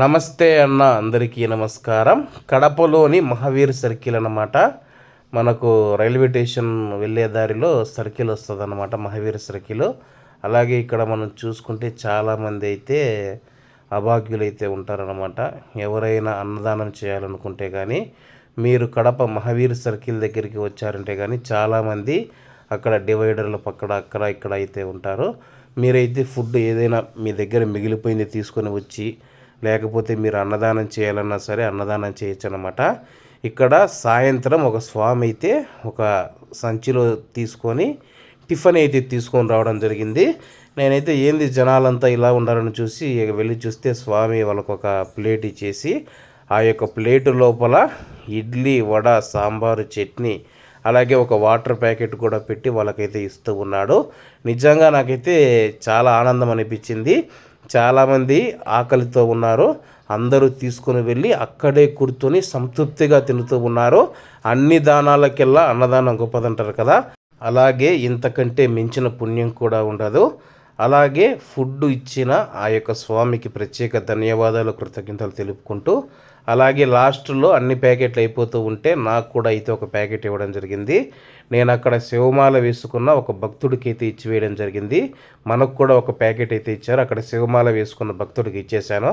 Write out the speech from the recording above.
నమస్తే అన్న అందరికీ నమస్కారం. కడపలోని మహావీర్ సర్కిల్ అన్నమాట. మనకు రైల్వే స్టేషన్ వెళ్ళే దారిలో సర్కిల్ వస్తుంది అన్నమాట మహావీర్ సర్కిల్. అలాగే ఇక్కడ మనం చూసుకుంటే చాలామంది అయితే అభాగ్యులైతే ఉంటారన్నమాట. ఎవరైనా అన్నదానం చేయాలనుకుంటే కానీ మీరు కడప మహావీర్ సర్కిల్ దగ్గరికి వచ్చారంటే కానీ చాలామంది అక్కడ డివైడర్ల పక్కన అక్కడ ఇక్కడ అయితే ఉంటారు. మీరైతే ఫుడ్ ఏదైనా మీ దగ్గర మిగిలిపోయింది తీసుకొని వచ్చి లేకపోతే మీరు అన్నదానం చేయాలన్నా సరే అన్నదానం చేయొచ్చు అనమాట ఇక్కడ సాయంత్రం ఒక స్వామి అయితే ఒక సంచిలో తీసుకొని టిఫిన్ అయితే తీసుకొని రావడం జరిగింది. నేనైతే ఏంది జనాలంతా ఇలా ఉండాలని చూసి ఇక వెళ్ళి చూస్తే స్వామి వాళ్ళకు ఒక ప్లేట్ ఇచ్చేసి ఆ యొక్క ప్లేటు లోపల ఇడ్లీ వడ సాంబారు చట్నీ అలాగే ఒక వాటర్ ప్యాకెట్ కూడా పెట్టి వాళ్ళకైతే ఇస్తూ ఉన్నాడు. నిజంగా నాకైతే చాలా ఆనందం అనిపించింది. చాలామంది ఆకలితో ఉన్నారు. అందరూ తీసుకొని వెళ్ళి అక్కడే కూర్చొని సంతృప్తిగా తింటూ ఉన్నారు. అన్ని దానాలకెల్లా అన్నదానం గొప్పదంటారు కదా. అలాగే ఇంతకంటే మించిన పుణ్యం కూడా ఉండదు. అలాగే ఫుడ్ ఇచ్చిన ఆ యొక్క స్వామికి ప్రత్యేక ధన్యవాదాలు కృతజ్ఞతలు తెలుపుకుంటూ అలాగే లాస్ట్లో అన్ని ప్యాకెట్లు అయిపోతూ ఉంటే నాకు కూడా అయితే ఒక ప్యాకెట్ ఇవ్వడం జరిగింది. నేను అక్కడ శివమాల వేసుకున్న ఒక భక్తుడికి అయితే ఇచ్చివేయడం జరిగింది. మనకు కూడా ఒక ప్యాకెట్ అయితే ఇచ్చారు. అక్కడ శివమాల వేసుకున్న భక్తుడికి ఇచ్చేసాను